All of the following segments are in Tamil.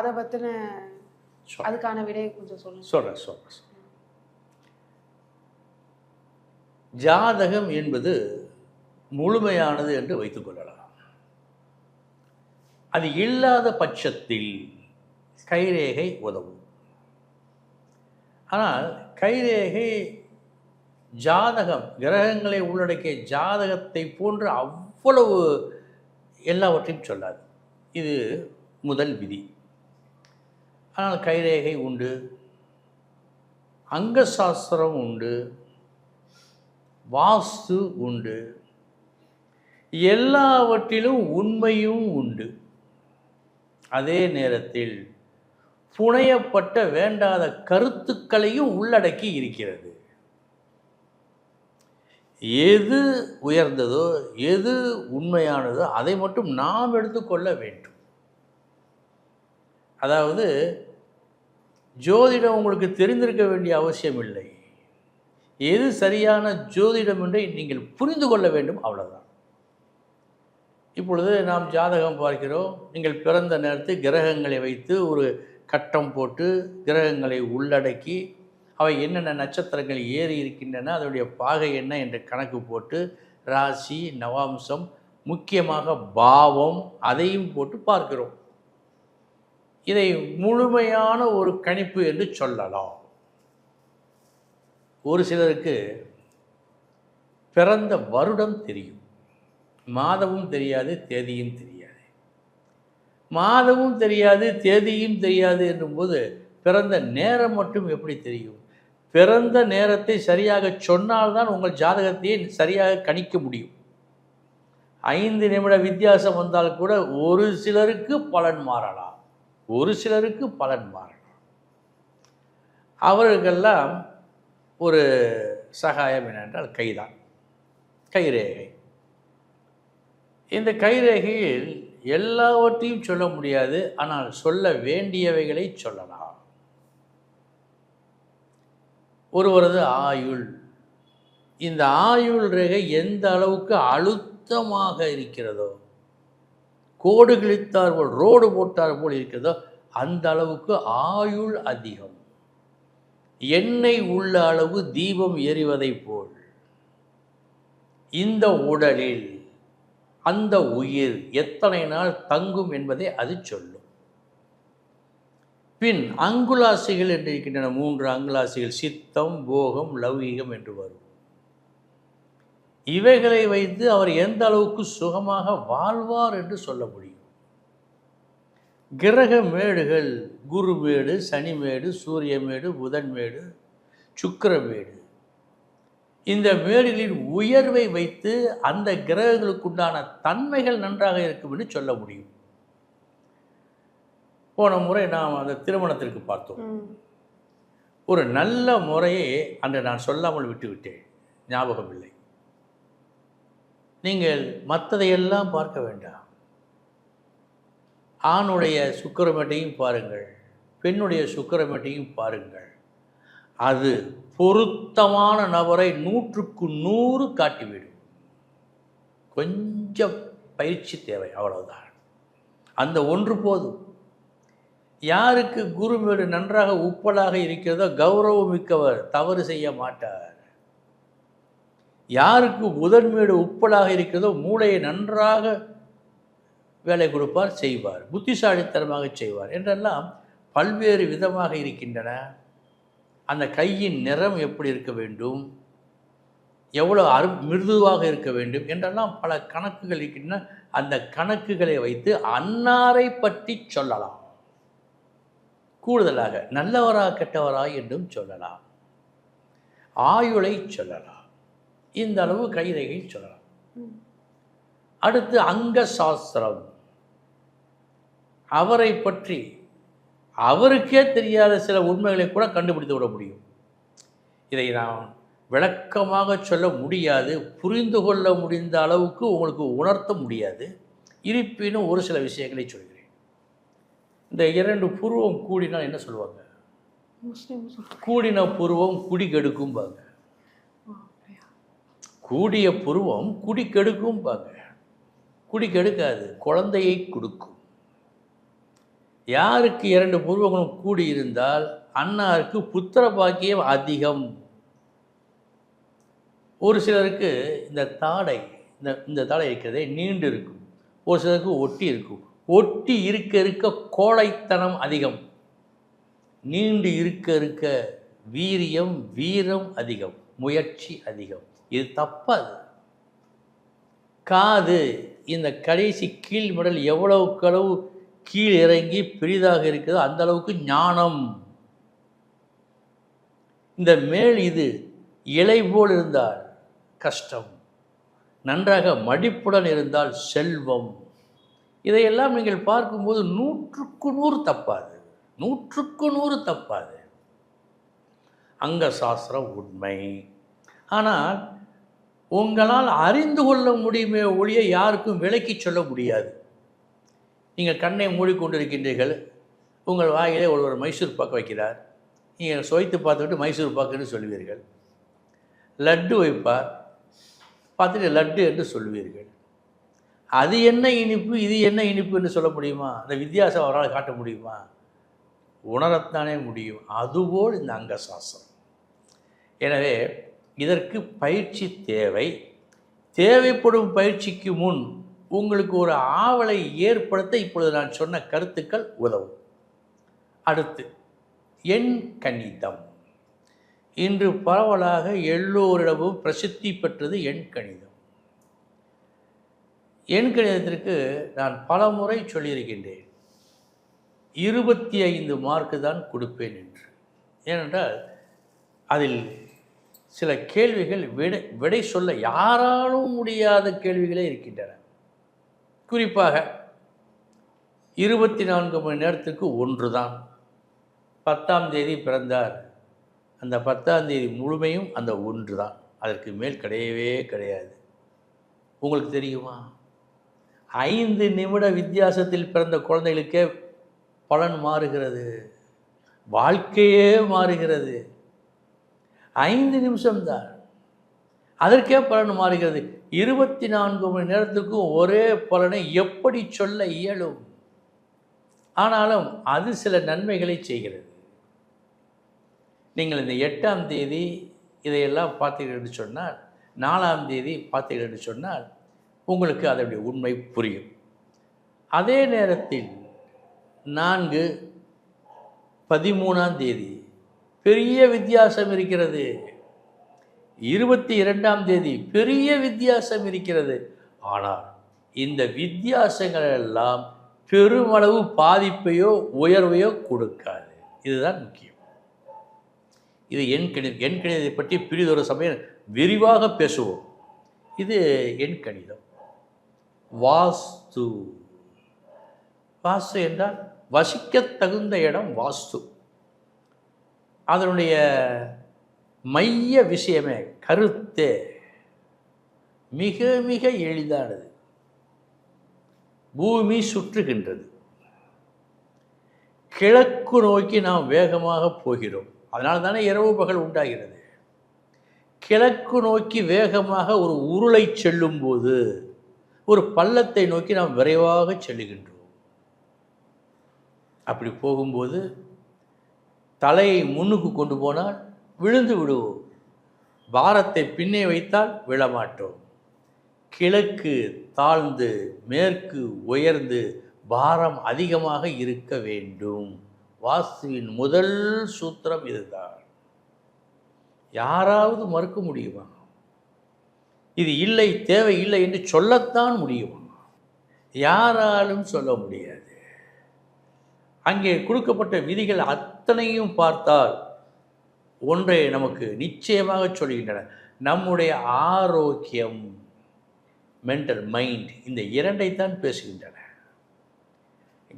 அதை பத்தின அதுக்கான விடையை கொஞ்சம் சொல்லுங்க. சொல்கிறேன் சொல்கிறேன் ஜாதகம் என்பது முழுமையானது என்று வைத்துக்கொள்ளலாம் அது இல்லாத பட்சத்தில் கைரேகை உதவும். ஆனால் கைரேகை ஜாதகம் கிரகங்களை உள்ளடக்கிய ஜாதகத்தை போன்று அவ்வளவு எல்லாவற்றையும் சொல்லாது. இது முதல் விதி. ஆனால் கைரேகை உண்டு அங்கசாஸ்திரம் உண்டு வாஸ்து உண்டு. எல்லாவற்றிலும் உண்மையும் உண்டு. அதே நேரத்தில் புனையப்பட்ட வேண்டாத கருத்துக்களையும் உள்ளடக்கி இருக்கிறது. எது உயர்ந்ததோ எது உண்மையானதோ அதை மட்டும் நாம் எடுத்துக்கொள்ள வேண்டும். அதாவது ஜோதிடம் உங்களுக்கு தெரிந்திருக்க வேண்டிய அவசியம் இல்லை. எது சரியான ஜோதிடம் என்றை நீங்கள் புரிந்து கொள்ள வேண்டும் அவ்வளோதான் இப்பொழுது நாம் ஜாதகம் பார்க்கிறோம். நீங்கள் பிறந்த நேரத்தில் கிரகங்களை வைத்து ஒரு கட்டம் போட்டு கிரகங்களை உள்ளடக்கி அவை என்னென்ன நட்சத்திரங்கள் ஏறி இருக்கின்றன அதனுடைய பாகை என்ன என்று கணக்கு போட்டு ராசி நவாம்சம் முக்கியமாக பாவம் அதையும் போட்டு பார்க்கிறோம். இதை முழுமையான ஒரு கணிப்பு என்று சொல்லலாம். ஒரு சிலருக்கு பிறந்த வருடம் தெரியும். மாதமும் தெரியாது தேதியும் தெரியாது. மாதமும் தெரியாது தேதியும் தெரியாது என்னும்போது பிறந்த நேரம் மட்டும் எப்படி தெரியும்? பிறந்த நேரத்தை சரியாக சொன்னால்தான் உங்கள் ஜாதகத்தையே சரியாக கணிக்க முடியும். ஐந்து நிமிட வித்தியாசம் வந்தால் கூட ஒரு சிலருக்கு பலன் மாறலாம். ஒரு சிலருக்கு பலன் மாறணும். அவர்களுக்கெல்லாம் ஒரு சகாயம் என்னென்றால் கைதான் கைரேகை. இந்த கைரேகையில் எல்லாவற்றையும் சொல்ல முடியாது ஆனால் சொல்ல வேண்டியவைகளை சொல்லலாம். ஒருவரது ஆயுள் இந்த ஆயுள் ரேகை எந்த அளவுக்கு அழுத்தமாக இருக்கிறதோ கோடு கிழித்தார் போல் ரோடு போட்டார் போல் இருக்கிறதோ அந்த அளவுக்கு ஆயுள் அதிகம். எண்ணெய் உள்ள அளவு தீபம் எரிவதைப் போல். இந்த உடலில் அந்த உயிர் எத்தனை நாள் தங்கும் என்பதை அது சொல்லும். பின் அங்குலாசிகள் என்று இருக்கின்றன. மூன்று அங்குலாசிகள் சித்தம் போகம் லௌகீகம் என்று வரும். இவைகளை வைத்து அவர் எந்த அளவுக்கு சுகமாக வாழ்வார் என்று சொல்ல முடியும். கிரக மேடுகள் குரு மேடு சனி மேடு சூரிய மேடு புதன் மேடு சுக்கிர மேடு. இந்த மேடுகளின் உயர்வை வைத்து அந்த கிரகங்களுக்குண்டான தன்மைகள் நன்றாக இருக்கும் என்று சொல்ல முடியும். போன முறை நாம் அந்த திருமணத்திற்கு பார்த்தோம். ஒரு நல்ல முறையை அன்று நான் சொல்லாமல் விட்டுவிட்டேன். ஞாபகம் இல்லை நீங்கள் மற்றதையெல்லாம் பார்க்க வேண்டாம். ஆணுடைய சுக்கிரமேட்டையும் பாருங்கள் பெண்ணுடைய சுக்கிரமேட்டையும் பாருங்கள். அது பொருத்தமான நபரை நூற்றுக்கு நூறு காட்டிவிடும். கொஞ்சம் பயிற்சி தேவை அவ்வளவுதான். அந்த ஒன்று போதும். யாருக்கு குருமேடு நன்றாக உப்பலாக இருக்கிறதோ கௌரவம் மிக்கவர் தவறு செய்ய மாட்டார். யாருக்கு புதன்மேடு உப்பலாக இருக்கிறதோ மூளையை நன்றாக வேலை கொடுப்பார் செய்வார். புத்திசாலித்தனமாக செய்வார். என்றெல்லாம் பல்வேறு விதமாக இருக்கின்றன. அந்த கையின் நிறம் எப்படி இருக்க வேண்டும்? எவ்வளோ அரு மிருதுவாக இருக்க வேண்டும்? என்றெல்லாம் பல கணக்குகள் இருக்கின்றன. அந்த கணக்குகளை வைத்து அன்னாரை பற்றி சொல்லலாம். கூடுதலாக நல்லவரா கெட்டவரா என்றும் சொல்லலாம். ஆயுளை சொல்லலாம். இந்த அளவு கைரேகை சொல்லலாம். அடுத்து அங்க சாஸ்திரம். அவரை பற்றி அவருக்கே தெரியாத சில உண்மைகளை கூட கண்டுபிடித்து விட முடியும். இதை நான் விளக்கமாக சொல்ல முடியாது புரிந்து கொள்ள முடிந்த அளவுக்கு உங்களுக்கு உணர்த்த முடியாது. இருப்பினும் ஒரு சில விஷயங்களை சொல்கிறேன். இந்த இரண்டு புருவம் கூடினால் என்ன சொல்லுவாங்க. கூடின புருவம் குடி கெடுக்கும்பாங்க? கூடிய புருவம் குடி கெடுக்கும்பாங்க குடி கெடுக்காது குழந்தையை கொடுக்கும். யாருக்கு இரண்டு பூர்வங்களும் கூடியிருந்தால் அன்னாருக்கு புத்திர பாக்கியம் அதிகம். ஒரு சிலருக்கு இந்த தாடை இந்த இந்த தாடை இருக்கிறதே நீண்டு இருக்கும். ஒரு சிலருக்கு ஒட்டி இருக்கும். ஒட்டி இருக்க இருக்க கோழைத்தனம் அதிகம். நீண்டு இருக்க இருக்க வீரியம் வீரம் அதிகம். முயற்சி அதிகம். இது தப்பாது. காது இந்த கடைசி கீழ் மடல் எவ்வளவுக்களவு கீழ் இறங்கி பெரிதாக இருக்கிறது. அந்த அளவுக்கு ஞானம். இந்த மேல் இது இலை போல் இருந்தால் கஷ்டம். நன்றாக மடிப்புடன் இருந்தால் செல்வம். இதையெல்லாம் நீங்கள் பார்க்கும்போது நூற்றுக்கு நூறு தப்பாது. நூற்றுக்கு நூறு தப்பாது. அங்க சாஸ்திரம் உண்மை. ஆனால் உங்களால் அறிந்து கொள்ள முடியுமே ஒழிய யாருக்கும் விளக்கி சொல்ல முடியாது. நீங்கள் கண்ணை மூடிக்கொண்டிருக்கின்றீர்கள் உங்கள் வாயிலே ஒருவர் மைசூர் பாக்கு வைக்கிறார். நீங்கள் சுவைத்து பார்த்துக்கிட்டு மைசூர் பாக்குன்னு சொல்லுவீர்கள். லட்டு வைப்பார். பார்த்துட்டு லட்டு என்று சொல்லுவீர்கள். அது என்ன இனிப்பு இது என்ன இனிப்பு என்று சொல்ல முடியுமா? அந்த வித்தியாசம் அவரால் காட்ட முடியுமா? உணரத்தானே முடியும். அதுபோல் இந்த அங்கசாசம் எனவே இதற்கு பயிற்சி தேவை. தேவைப்படும் பயிற்சிக்கு முன் உங்களுக்கு ஒரு ஆவலை ஏற்படுத்த இப்பொழுது நான் சொன்ன கருத்துக்கள் உதவும். அடுத்து எண் கணிதம். இன்று பரவலாக எல்லோரிடமும் பிரசித்தி பெற்றது எண் கணிதம். எண் கணிதத்திற்கு நான் பல முறை சொல்லியிருக்கின்றேன். இருபத்தி ஐந்து மார்க்கு தான் கொடுப்பேன் என்று. ஏனென்றால் அதில் சில கேள்விகள் விடை விடை சொல்ல யாராலும் முடியாத கேள்விகளே இருக்கின்றன. குறிப்பாக இருபத்தி நான்கு மணி நேரத்துக்கு ஒன்று தான் பத்தாம் தேதி பிறந்தார். அந்த பத்தாம் தேதி முழுமையும் அந்த ஒன்று தான் அதற்கு மேல் கிடையவே கிடையாது. உங்களுக்கு தெரியுமா? ஐந்து நிமிட வித்தியாசத்தில் பிறந்த குழந்தைகளுக்கே பலன் மாறுகிறது. வாழ்க்கையே மாறுகிறது. ஐந்து நிமிஷம்தான். அதற்கே பலன் மாறுகிறது. இருபத்தி நான்கு மணி நேரத்துக்கும் ஒரே பலனை எப்படி சொல்ல இயலும்? ஆனாலும் அது சில நன்மைகளை செய்கிறது. நீங்கள் இந்த எட்டாம் தேதி இதையெல்லாம் பார்த்தீர்கள் என்று சொன்னால் நாலாம் தேதி பார்த்தீர்கள் என்று சொன்னால் உங்களுக்கு அதனுடைய உண்மை புரியும். அதே நேரத்தில் நான்கு பதிமூணாம் தேதி பெரிய வித்தியாசம் இருக்கிறது. இருபத்தி இரண்டாம் தேதி பெரிய வித்தியாசம் இருக்கிறது. ஆனால் இந்த வித்தியாசங்கள் எல்லாம் பெருமளவு பாதிப்பையோ உயர்வையோ கொடுக்காது. இதுதான் முக்கியம். இது எண் கணிதம் எண் கணிதத்தை பற்றி பிரிதொரு சமயம் விரிவாக பேசுவோம். இது எண் கணிதம். வாஸ்து. வாஸ்து என்றால் வசிக்க தகுந்த இடம் வாஸ்து. அதனுடைய மைய விஷயமே கருத்தே. மிக மிக எளிதானது. பூமி சுற்றுகின்றது. கிழக்கு நோக்கி நாம் வேகமாக போகிறோம். அதனால தானே இரவு பகல் உண்டாகிறது. கிழக்கு நோக்கி வேகமாக ஒரு உருளை செல்லும்போது ஒரு பள்ளத்தை நோக்கி நாம் விரைவாக செல்லுகின்றோம். அப்படி போகும்போது தலையை முன்னுக்கு கொண்டு போனால் விழுந்து விடுவோம். பாரத்தை பின்னே வைத்தால் விழமாட்டோம். கிழக்கு தாழ்ந்து மேற்கு உயர்ந்து பாரம் அதிகமாக இருக்க வேண்டும். வாஸ்துவின் முதல் சூத்திரம் இதுதான். யாராவது மறுக்க முடியுமா? இது இல்லை தேவை இல்லை என்று சொல்லத்தான் முடியும்? யாராலும் சொல்ல முடியாது. அங்கே கொடுக்கப்பட்ட விதிகள் அத்தனையும் பார்த்தால் ஒன்றை நமக்கு நிச்சயமாக சொல்கின்றன. நம்முடைய ஆரோக்கியம் மென்டல் மைண்ட் இந்த இரண்டைத்தான் பேசுகின்றன.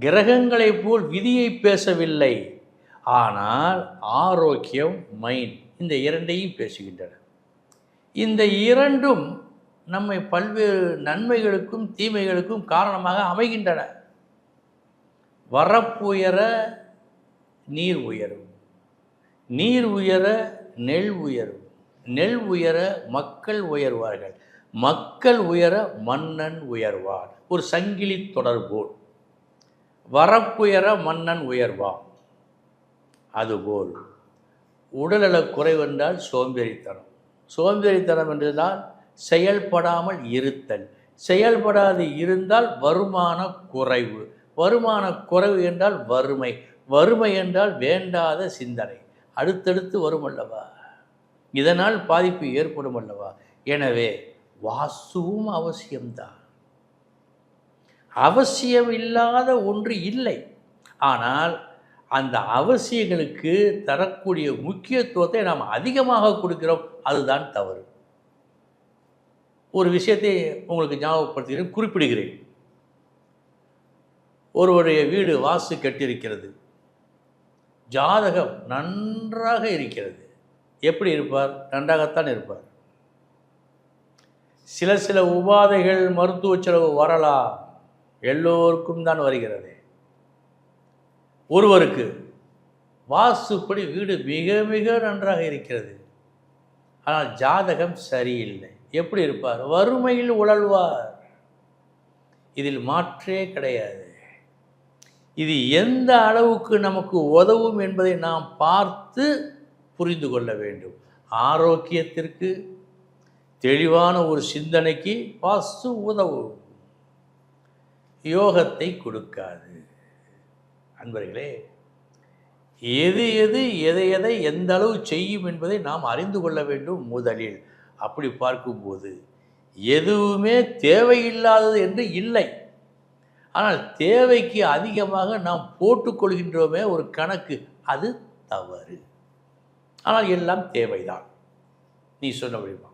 கிரகங்களைப் போல் விதியை பேசவில்லை. ஆனால் ஆரோக்கியம் மைண்ட் இந்த இரண்டையும் பேசுகின்றன. இந்த இரண்டும் நம்மை பல்வேறு நன்மைகளுக்கும் தீமைகளுக்கும் காரணமாக அமைகின்றன. வரப்புயர நீர் உயரும். நீர் உயர நெல் உயரும் நெல் உயர மக்கள் உயர்வார்கள். மக்கள் உயர மன்னன் உயர்வார். ஒரு சங்கிலி தொடர்போல் வரப்புயர மன்னன் உயர்வான் அதுபோல். உடல்நலக் குறைவென்றால் சோம்பேறித்தனம். சோம்பேறித்தனம் என்றுதான் செயல்படாமல் இருத்தல். செயல்படாது இருந்தால் வருமான குறைவு. வருமான குறைவு என்றால் வறுமை. வறுமை என்றால் வேண்டாத சிந்தனை. அடுத்தடுத்து வரும் அல்லவா? இதனால் பாதிப்பு ஏற்படும் அல்லவா? எனவே வாசுவும் அவசியம்தான். அவசியம் இல்லாத ஒன்று இல்லை. ஆனால் அந்த அவசியங்களுக்கு தரக்கூடிய முக்கியத்துவத்தை நாம் அதிகமாக கொடுக்கிறோம். அதுதான் தவறு. ஒரு விஷயத்தை உங்களுக்கு ஞாபகப்படுத்துகிறேன் குறிப்பிடுகிறேன். ஒருவருடைய வீடு வாசு கட்டியிருக்கிறது. ஜாதகம் நன்றாக இருக்கிறது. எப்படி இருப்பார்? நன்றாகத்தான் இருப்பார். சில சில உபாதைகள் மருத்துவ செலவு வரலாம். எல்லோருக்கும் தான் வருகிறது. ஒருவருக்கு வாசுப்படி வீடு மிக மிக நன்றாக இருக்கிறது. ஆனால் ஜாதகம் சரியில்லை. எப்படி இருப்பார்? வறுமையில் உழல்வார். இதில் மாற்றே கிடையாது. இது எந்த அளவுக்கு நமக்கு உதவும் என்பதை நாம் பார்த்து புரிந்து கொள்ள வேண்டும். ஆரோக்கியத்திற்கு தெளிவான ஒரு சிந்தனைக்கு வாஸ்து உதவும். யோகத்தை கொடுக்காது. அன்பர்களே எது எது எதை எதை எந்த அளவு செய்யும் என்பதை நாம் அறிந்து கொள்ள வேண்டும் முதலில். அப்படி பார்க்கும்போது எதுவுமே தேவையில்லாதது என்று இல்லை. ஆனால் தேவைக்கு அதிகமாக நாம் போட்டுக்கொள்கின்றோமே ஒரு கணக்கு அது தவறு. ஆனால் எல்லாம் தேவைதான். நீ சொன்ன முடியுமா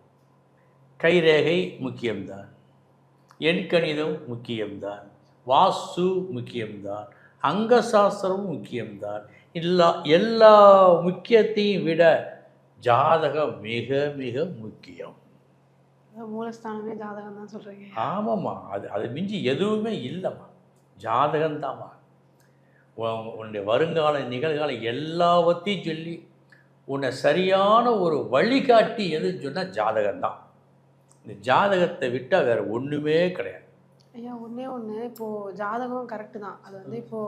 கைரேகை முக்கியம்தான். எண்கணிதம் முக்கியம்தான். வாஸ்து முக்கியம்தான். அங்கசாஸ்திரம் முக்கியம்தான். எல்லா எல்லா முக்கியத்தையும் விட ஜாதகம் மிக மிக முக்கியம். மூலஸ்தானமே ஜாதகம் தான் சொல்றீங்க. ஆமாம்மா. அது அது மிஞ்சி எதுவுமே இல்லைம்மா. ஜாதகம்தாம்மா. உன் உன்னுடைய வருங்கால நிகழ்காலம் எல்லாவற்றையும் சொல்லி உன்னை சரியான ஒரு வழிகாட்டி எதுன்னு சொன்னால் ஜாதகம்தான். இந்த ஜாதகத்தை விட்டால் வேறு ஒன்றுமே கிடையாது. ஐயா ஒண்ணே ஒன்று இப்போ ஜாதகம் கரெக்டு தான். அது வந்து இப்போ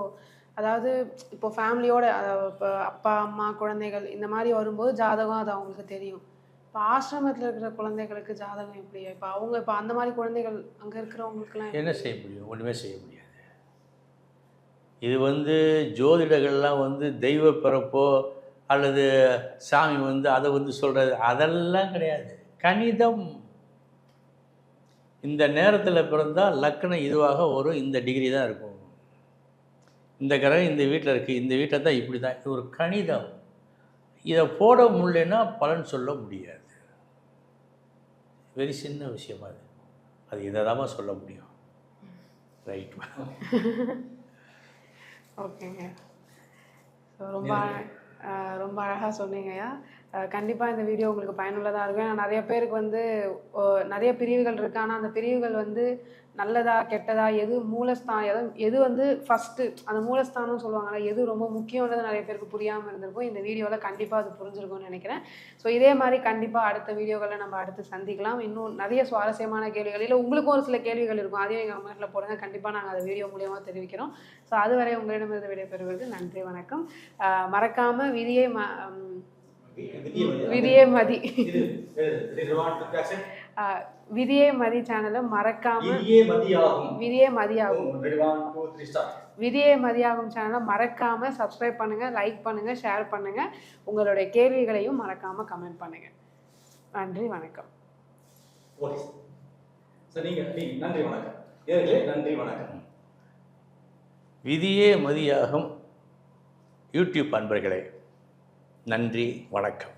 அதாவது இப்போ ஃபேமிலியோட இப்போ அப்பா அம்மா குழந்தைகள் இந்த மாதிரி வரும்போது ஜாதகம் அது அவங்களுக்கு தெரியும். இப்போ ஆசிரமத்தில் இருக்கிற குழந்தைகளுக்கு ஜாதகம் எப்படி? இப்போ அவங்க இப்போ அந்த மாதிரி குழந்தைகள் அங்கே இருக்கிறவங்களுக்குலாம் என்ன செய்ய முடியும்? ஒன்றுமே செய்ய முடியாது. இது வந்து ஜோதிடர்கள்லாம் வந்து தெய்வ பிறப்போ அல்லது சாமி வந்து அதை வந்து சொல்கிறது அதெல்லாம் கிடையாது. கணிதம். இந்த நேரத்தில் பிறந்தால் லக்கணம் இதுவாக வரும் இந்த டிகிரி தான் இருக்கும். இந்த கிரகம் இந்த வீட்டில் இருக்குது இந்த வீட்டில் தான் இப்படி தான் இது ஒரு கணிதம். இதை போட முடியலன்னா பலன் சொல்ல முடியாது. வெரி சின்ன விஷயமா அது அது இதை தான் சொல்ல முடியும். ரைட் ஓகேங்க. ரொம்ப ரொம்ப அழகாக சொன்னீங்கய்யா. கண்டிப்பாக இந்த வீடியோ உங்களுக்கு பயனுள்ளதாக இருக்கும். ஏன்னா நிறைய பேருக்கு வந்து ஓ, நிறைய பிரிவுகள் இருக்குது ஆனால் அந்த பிரிவுகள் வந்து நல்லதா கெட்டதா எது மூலஸ்தானம் எது எது வந்து ஃபஸ்ட்டு அந்த மூலஸ்தானம் சொல்லுவாங்கல்ல எது ரொம்ப முக்கியன்றது நிறைய பேருக்கு புரியாமல் இருந்திருக்கும். இந்த வீடியோவில் கண்டிப்பாக அது புரிஞ்சிருக்கும்னு நினைக்கிறேன். ஸோ இதே மாதிரி கண்டிப்பாக அடுத்த வீடியோகளில் நம்ம அடுத்து சந்திக்கலாம். இன்னும் நிறைய சுவாரஸ்யமான கேள்விகள். இல்லை உங்களுக்கும் ஒரு சில கேள்விகள் இருக்கும். அதையும் எங்கள் கமெண்ட்டில் போடுங்க. கண்டிப்பாக நாங்கள் அதை வீடியோ மூலியமாக தெரிவிக்கிறோம். ஸோ அதுவரை உங்களிடமிருந்து விடைபெறுவது நன்றி வணக்கம். மறக்காமல் விதியை ம விதியே மதி விதியே மதி சேனலை மறக்காம விதியே மதியாகும் விதியே மதியாகும் சேனலை மறக்காம சப்ஸ்கிரைப் பண்ணுங்க லைக் பண்ணுங்க ஷேர் பண்ணுங்க உங்களுடைய கேள்விகளையும் மறக்காம கமெண்ட் பண்ணுங்க நன்றி வணக்கம் நன்றி வணக்கம் நன்றி வணக்கம் விதியே மதியாகும் யூடியூப் அன்பர்களே நன்றி வணக்கம்.